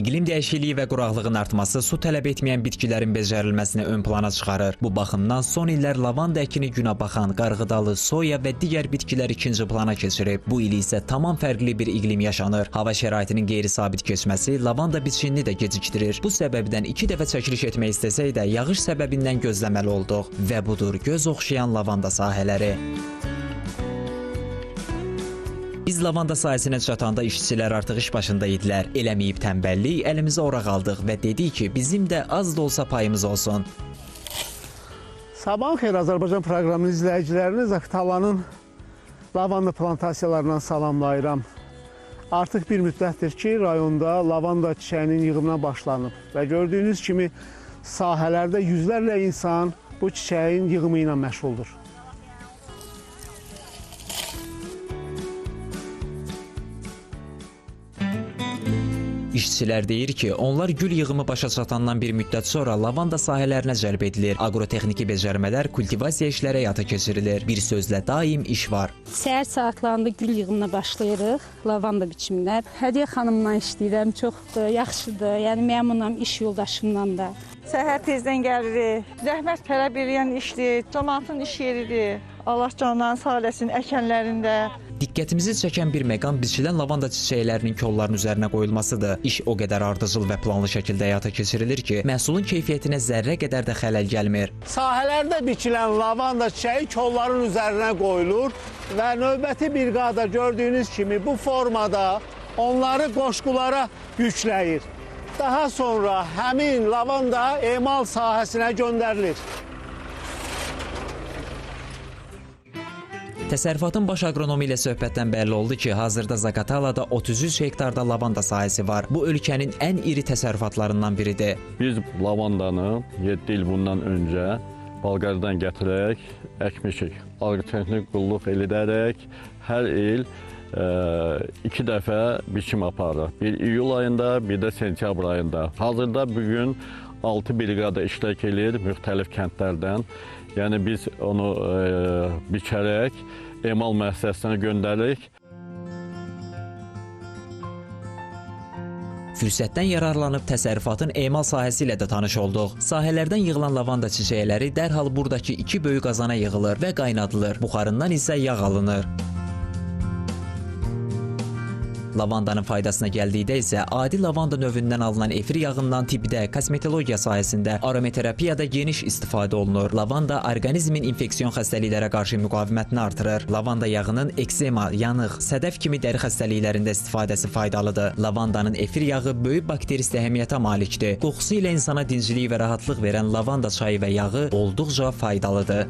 İqlim dəyişikliyi və quraqlığın artması su tələb etməyən bitkilərin becərilməsini ön plana çıxarır. Bu baxımdan son illər lavanda əkini günəbaxan, qarğıdalı, soya və digər bitkilər ikinci plana keçirib. Bu il isə tamam fərqli bir iqlim yaşanır. Hava şəraitinin qeyri-sabit keçməsi lavanda biçinini də gecikdirir. Bu səbəbdən 2 dəfə çəkiliş etmək istəsək də yağış səbəbindən gözləməli olduq və budur göz oxşayan lavanda sahələri. Lavanda sahəsinə çatanda işçilər artıq iş başında idilər. Eləməyib tənbəllik, əlimizə oraq aldıq və dedik ki, bizim də az da olsa payımız olsun. Sabahın xeyir Azərbaycan proqramının izləyicilərini Zaqatalanın lavanda plantasiyalarından salamlayıram. Artıq bir müddətdir ki, rayonda lavanda çiçəyinin yığımına başlanıb və gördüyünüz kimi sahələrdə yüzlərlə insan bu çiçəyin yığımı ilə məşğuldur. İşçilər deyir ki, onlar gül yığımı başa çatandan bir müddət sonra lavanda sahələrinə cəlb edilir. Agrotexniki becərmələr kultivasiya işləri həyata keçirilir. Bir sözlə daim iş var. Səhər saatlarında gül yığımına başlayırıq, lavanda biçiminə. Hədiyə xanımla işləyirəm, çox da yaxşıdır. Yəni məmnunam iş yoldaşımdan da. Səhər tezdən gəlirik. Zəhmət tələb edən işdir, cəmaatın iş yeridir. Allah canlarını sağ eləsin əkənlərində. Diqqətimizi çəkən bir məqam biçilən lavanda çiçəklərinin kolların üzərinə qoyulmasıdır. İş o qədər ardıcıl və planlı şəkildə həyata keçirilir ki, məhsulun keyfiyyətinə zərrə qədər də xələl gəlmir. Sahələrdə biçilən lavanda çiçəyi kolların üzərinə qoyulur və növbəti briqada gördüyünüz kimi bu formada onları qoşqulara yükləyir. Daha sonra həmin lavanda emal sahəsinə göndərilir. Təsərrüfatın baş agronomu ilə söhbətdən bəlli oldu ki, hazırda Zaqatalada 33 hektarda lavanda sahəsi var. Bu ölkənin ən iri təsərrüfatlarından biridir. Biz lavandanı 7 il bundan öncə Balqardan gətirərək əkmişik. Aqrotexnik qulluq edərək hər il ə, iki dəfə biçim aparırıq. Bir iyul ayında, bir də sentyabr ayında. Hazırda bu gün 6 briqada iştirak eləyir müxtəlif kəndlərdən. Yəni biz onu ə, biçərək emal müəssisəsinə göndəririk. Fürsətdən yararlanıb təsərrüfatın emal sahəsi ilə də tanış olduq. Sahələrdən yığılan lavanda çiçəkləri dərhal buradakı iki böyük qazana yığılır və qaynadılır. Buxarından isə yağ alınır. Lavandanın faydasına gəldikdə isə adi lavanda növündən alınan efir yağından tibbdə, kosmetologiya sahəsində, aromaterapiyada geniş istifadə olunur. Lavanda orqanizmin infeksiyon xəstəliklərə qarşı müqavimətini artırır. Lavanda yağının eksema, yanıq, sədəf kimi dəri xəstəliklərində istifadəsi faydalıdır. Lavandanın efir yağı böyük bakterist əhəmiyyətə malikdir. Qoxusu ilə insana dinclik və rahatlıq verən lavanda çayı və yağı olduqca faydalıdır.